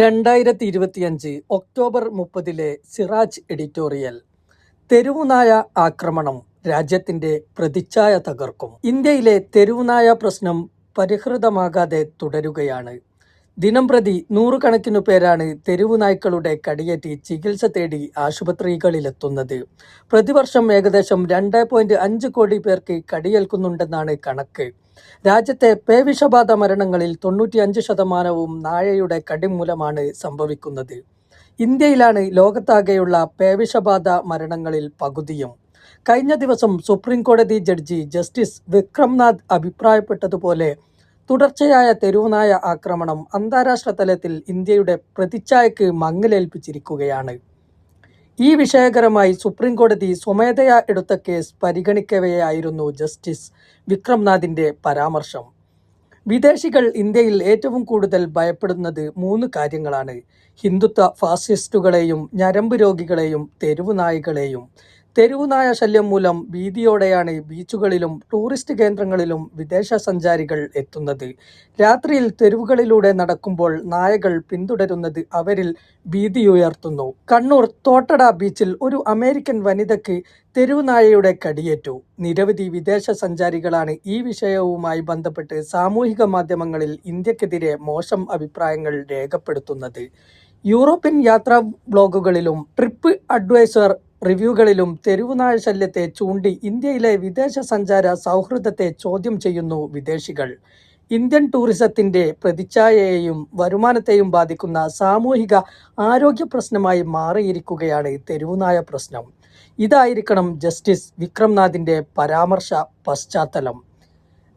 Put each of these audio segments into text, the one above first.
രണ്ടായിരത്തി ഇരുപത്തിയഞ്ച് October മുപ്പതിലെ Siraj editorial. തെരുവുനായ ആക്രമണം രാജ്യത്തിന്റെ പ്രതിച്ഛായ തകർക്കും. ഇന്ത്യയിലെ തെരുവുനായ പ്രശ്നം പരിഹൃതമാകാതെ തുടരുകയാണ്. ദിനം പ്രതി നൂറുകണക്കിനു പേരാണ് തെരുവുനായ്ക്കളുടെ കടിയേറ്റി ചികിത്സ തേടി ആശുപത്രികളിലെത്തുന്നത്. പ്രതിവർഷം ഏകദേശം രണ്ട് കോടി പേർക്ക് കടിയേൽക്കുന്നുണ്ടെന്നാണ് കണക്ക്. രാജ്യത്തെ പേവിഷബാധ മരണങ്ങളിൽ തൊണ്ണൂറ്റിയഞ്ച് ശതമാനവും നായയുടെ കടി മൂലമാണ് സംഭവിക്കുന്നത്. ഇന്ത്യയിലാണ് ലോകത്താകെയുള്ള പേവിഷബാധ മരണങ്ങളിൽ പകുതിയും. കഴിഞ്ഞ ദിവസം സുപ്രീം കോടതി ജഡ്ജി ജസ്റ്റിസ് വിക്രംനാഥ് അഭിപ്രായപ്പെട്ടതുപോലെ തുടർച്ചയായ തെരുവുനായ ആക്രമണം അന്താരാഷ്ട്ര തലത്തിൽ ഇന്ത്യയുടെ പ്രതിച്ഛായക്ക് മങ്ങലേൽപ്പിച്ചിരിക്കുകയാണ്. ഈ വിഷയകരമായി സുപ്രീംകോടതി സ്വമേധയാ എടുത്ത കേസ് പരിഗണിക്കവെയായിരുന്നു ജസ്റ്റിസ് വിക്രംനാഥിന്റെ പരാമർശം. വിദേശികൾ ഇന്ത്യയിൽ ഏറ്റവും കൂടുതൽ ഭയപ്പെടുന്നത് മൂന്ന് കാര്യങ്ങളാണ്. ഹിന്ദുത്വ ഫാസിസ്റ്റുകളെയും ഞരമ്പ് രോഗികളെയും തെരുവുനായികളെയും തെരുവുനായ ശല്യം മൂലം ഭീതിയോടെയാണ് ബീച്ചുകളിലും ടൂറിസ്റ്റ് കേന്ദ്രങ്ങളിലും വിദേശ സഞ്ചാരികൾ എത്തുന്നത്. രാത്രിയിൽ തെരുവുകളിലൂടെ നടക്കുമ്പോൾ നായകൾ പിന്തുടരുന്നത് അവരിൽ ഭീതിയുയർത്തുന്നു. കണ്ണൂർ തോട്ടട ബീച്ചിൽ ഒരു അമേരിക്കൻ വനിതയ്ക്ക് തെരുവുനായയുടെ കടിയേറ്റു. നിരവധി വിദേശ സഞ്ചാരികളാണ് ഈ വിഷയവുമായി ബന്ധപ്പെട്ട് സാമൂഹിക മാധ്യമങ്ങളിൽ ഇന്ത്യക്കെതിരെ മോശം അഭിപ്രായങ്ങൾ രേഖപ്പെടുത്തുന്നത്. യൂറോപ്യൻ യാത്രാ ബ്ലോഗുകളിലും ട്രിപ്പ് അഡ്വൈസർ റിവ്യൂകളിലും തെരുവുനായ ശല്യത്തെ ചൂണ്ടി ഇന്ത്യയിലെ വിദേശ സഞ്ചാര സൗഹൃദത്തെ ചോദ്യം ചെയ്യുന്നു വിദേശികൾ. ഇന്ത്യൻ ടൂറിസത്തിന്റെ പ്രതിച്ഛായയെയും വരുമാനത്തെയും ബാധിക്കുന്ന സാമൂഹിക ആരോഗ്യ പ്രശ്നമായി മാറിയിരിക്കുകയാണ് തെരുവുനായ പ്രശ്നം. ഇതായിരിക്കണം ജസ്റ്റിസ് വിക്രംനാഥിന്റെ പരാമർശ പശ്ചാത്തലം.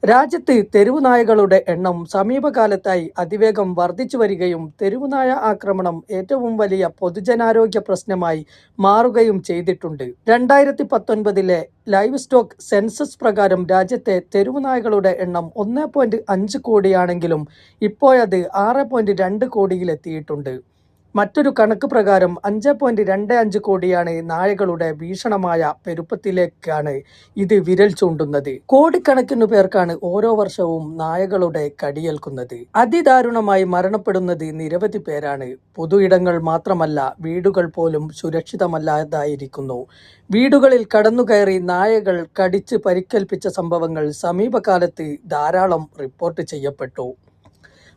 രാജ്യത്ത് തെരുവുനായകളുടെ എണ്ണം സമീപകാലത്തായി അതിവേഗം വർദ്ധിച്ചു വരികയും തെരുവുനായ ആക്രമണം ഏറ്റവും വലിയ പൊതുജനാരോഗ്യ പ്രശ്നമായി മാറുകയും ചെയ്തിട്ടുണ്ട്. രണ്ടായിരത്തി പത്തൊൻപതിലെ ലൈവ് സ്റ്റോക്ക് സെൻസസ് പ്രകാരം രാജ്യത്തെ തെരുവുനായകളുടെ എണ്ണം ഒന്ന് പോയിന്റ് അഞ്ച് കോടിയാണെങ്കിലും ഇപ്പോഴത് ആറ് പോയിന്റ് രണ്ട് കോടിയിലെത്തിയിട്ടുണ്ട്. മറ്റൊരു കണക്ക് പ്രകാരം അഞ്ച് പോയിന്റ് രണ്ട് അഞ്ച് കോടിയാണ് നായകളുടെ ഭീഷണമായ പെരുപ്പത്തിലേക്കാണ് ഇത് വിരൽ ചൂണ്ടുന്നത്. കോടിക്കണക്കിനു പേർക്കാണ് ഓരോ വർഷവും നായകളുടെ കടിയേൽക്കുന്നത്. അതിദാരുണമായി മരണപ്പെടുന്നത് നിരവധി പേരാണ്. പൊതു ഇടങ്ങൾ മാത്രമല്ല വീടുകൾ പോലും സുരക്ഷിതമല്ലാതായിരിക്കുന്നു. വീടുകളിൽ കടന്നുകയറി നായകൾ കടിച്ച് പരിക്കേൽപ്പിച്ച സംഭവങ്ങൾ സമീപകാലത്ത് ധാരാളം റിപ്പോർട്ട് ചെയ്യപ്പെട്ടു.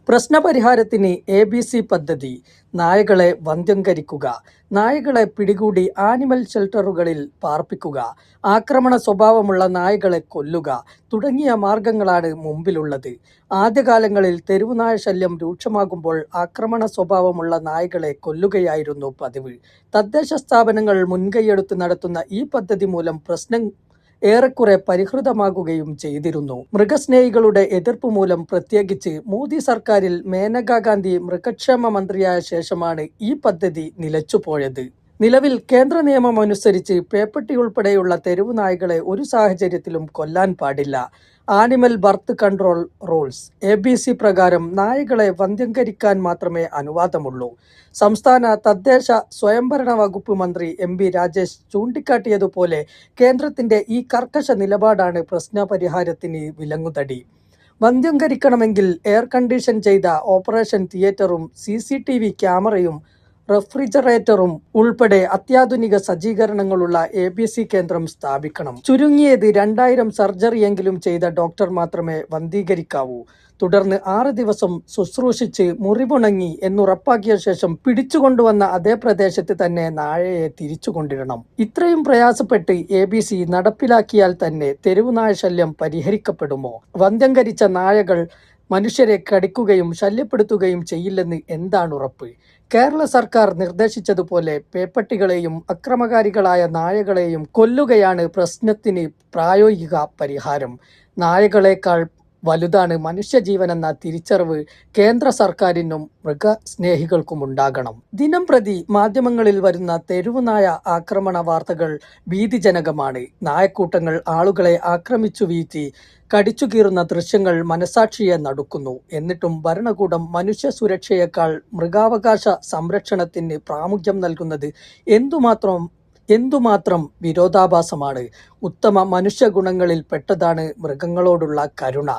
പ്രശ്നപരിഹാരത്തിന് എ ബി സി പദ്ധതി. നായകളെ വന്ധ്യംകരിക്കുക. നായകളെ പിടികൂടി ആനിമൽ ഷെൽട്ടറുകളിൽ പാർപ്പിക്കുക. ആക്രമണ സ്വഭാവമുള്ള നായകളെ കൊല്ലുക തുടങ്ങിയ മാർഗങ്ങളാണ് മുമ്പിലുള്ളത്. ആദ്യകാലങ്ങളിൽ തെരുവുനായ ശല്യം രൂക്ഷമാകുമ്പോൾ ആക്രമണ സ്വഭാവമുള്ള നായകളെ കൊല്ലുകയായിരുന്നു പതിവ്. തദ്ദേശ സ്ഥാപനങ്ങൾ മുൻകൈയെടുത്ത് നടത്തുന്ന ഈ പദ്ധതി മൂലം പ്രശ്നം ഏറെക്കുറെ പരിഹൃതമാകുകയും ചെയ്തിരുന്നു. മൃഗസ്നേഹികളുടെ എതിർപ്പ് മൂലം പ്രത്യേകിച്ച് മോദി സർക്കാരിൽ മേനകാ ഗാന്ധി മൃഗക്ഷേമ മന്ത്രിയായ ശേഷമാണ് ഈ പദ്ധതി നിലച്ചുപോയത്. നിലവിൽ കേന്ദ്ര നിയമം അനുസരിച്ച് പേപ്പട്ടി ഉൾപ്പെടെയുള്ള തെരുവ് നായകളെ ഒരു സാഹചര്യത്തിലും കൊല്ലാൻ പാടില്ല. Animal birth control rules A B C പ്രകാരം നായകളെ വന്ധ്യംകരിക്കാൻ മാത്രമേ അനുവാദമുള്ളൂ. സംസ്ഥാന തദ്ദേശ സ്വയംഭരണ വകുപ്പ് മന്ത്രി എം ബി രാജേഷ് ചൂണ്ടിക്കാട്ടിയതുപോലെ കേന്ദ്രത്തിന്റെ ഈ കർക്കശ നിലപാടാണ് പ്രശ്നപരിഹാരത്തിന് വിലങ്ങുതടി. വന്ധ്യംകരിക്കണമെങ്കിൽ എയർ കണ്ടീഷൻ ചെയ്ത ഓപ്പറേഷൻ തിയേറ്ററും സി ക്യാമറയും റെഫ്രിജറേറ്ററും ഉൾപ്പെടെ അത്യാധുനിക സജ്ജീകരണങ്ങളുള്ള എ ബി സി കേന്ദ്രം സ്ഥാപിക്കണം. ചുരുങ്ങിയത് രണ്ടായിരം സർജറിയെങ്കിലും ചെയ്ത ഡോക്ടർ മാത്രമേ വന്ധീകരിക്കാവൂ. തുടർന്ന് ആറ് ദിവസം ശുശ്രൂഷിച്ച് മുറിവുണങ്ങി എന്നുറപ്പാക്കിയ ശേഷം പിടിച്ചുകൊണ്ടുവന്ന അതേ പ്രദേശത്ത് തന്നെ നായയെ തിരിച്ചു കൊണ്ടിരണം ഇത്രയും പ്രയാസപ്പെട്ട് എ ബി സി നടപ്പിലാക്കിയാൽ തന്നെ തെരുവുനായ ശല്യം പരിഹരിക്കപ്പെടുമോ? വന്ധ്യംകരിച്ച നായകൾ മനുഷ്യരെ കടിക്കുകയും ശല്യപ്പെടുത്തുകയും ചെയ്യില്ലെന്ന് എന്താണ് ഉറപ്പ്? കേരള സർക്കാർ നിർദ്ദേശിച്ചതുപോലെ പേപ്പട്ടികളെയും അക്രമകാരികളായ നായകളെയും കൊല്ലുകയാണ് പ്രശ്നത്തിന് പ്രായോഗിക പരിഹാരം. നായകളെക്കാൾ വലുതാണ് മനുഷ്യജീവനെന്ന തിരിച്ചറിവ് കേന്ദ്ര സർക്കാരിനും മൃഗസ്നേഹികൾക്കും ഉണ്ടാകണം ദിനം പ്രതി മാധ്യമങ്ങളിൽ വരുന്ന തെരുവുനായ ആക്രമണ വാർത്തകൾ ഭീതിജനകമാണ്. നായക്കൂട്ടങ്ങൾ ആളുകളെ ആക്രമിച്ചു വീഴ്ത്തി കടിച്ചുകീറുന്ന ദൃശ്യങ്ങൾ മനസാക്ഷിയെ നടുക്കുന്നു. എന്നിട്ടും ഭരണകൂടം മനുഷ്യ സുരക്ഷയേക്കാൾ മൃഗാവകാശ സംരക്ഷണത്തിന് പ്രാമുഖ്യം നൽകുന്നത് എന്തുമാത്രം എന്തുമാത്രം വിരോധാഭാസമാണ്? ഉത്തമ മനുഷ്യഗുണങ്ങളിൽ പെട്ടതാണ് മൃഗങ്ങളോടുള്ള കരുണ.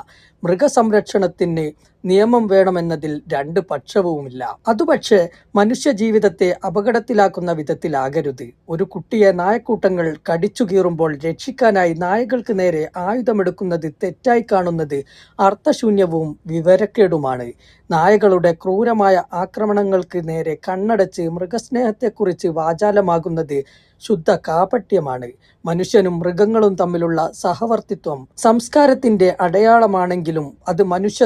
മൃഗസംരക്ഷണത്തിന് നിയമം വേണമെന്നതിൽ രണ്ട് പക്ഷവുമില്ല. അതുപക്ഷെ മനുഷ്യ ജീവിതത്തെ അപകടത്തിലാക്കുന്ന വിധത്തിലാകരുത്. ഒരു കുട്ടിയെ നായക്കൂട്ടങ്ങൾ കടിച്ചു കീറുമ്പോൾ രക്ഷിക്കാനായി നായകൾക്ക് നേരെ ആയുധമെടുക്കുന്നത് തെറ്റായി കാണുന്നത് അർത്ഥശൂന്യവും വിവരക്കേടുമാണ്. നായകളുടെ ക്രൂരമായ ആക്രമണങ്ങൾക്ക് നേരെ കണ്ണടച്ച് മൃഗസ്നേഹത്തെക്കുറിച്ച് വാചാലമാകുന്നത് ശുദ്ധ കാപട്യമാണ്. മനുഷ്യനും മൃഗങ്ങളും തമ്മിലുള്ള സഹവർത്തിത്വം സംസ്കാരത്തിന്റെ അടയാളമാണെങ്കിലും അത് മനുഷ്യ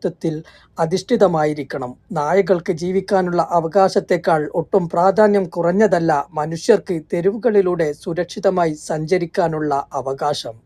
സുരക്ഷിതത്വത്തിൽ അധിഷ്ഠിതമായിരിക്കണം. നായകൾക്ക് ജീവിക്കാനുള്ള അവകാശത്തെക്കാൾ ഒട്ടും പ്രാധാന്യം കുറഞ്ഞതല്ല മനുഷ്യർക്ക് തെരുവുകളിലൂടെ സുരക്ഷിതമായി സഞ്ചരിക്കാനുള്ള അവകാശം.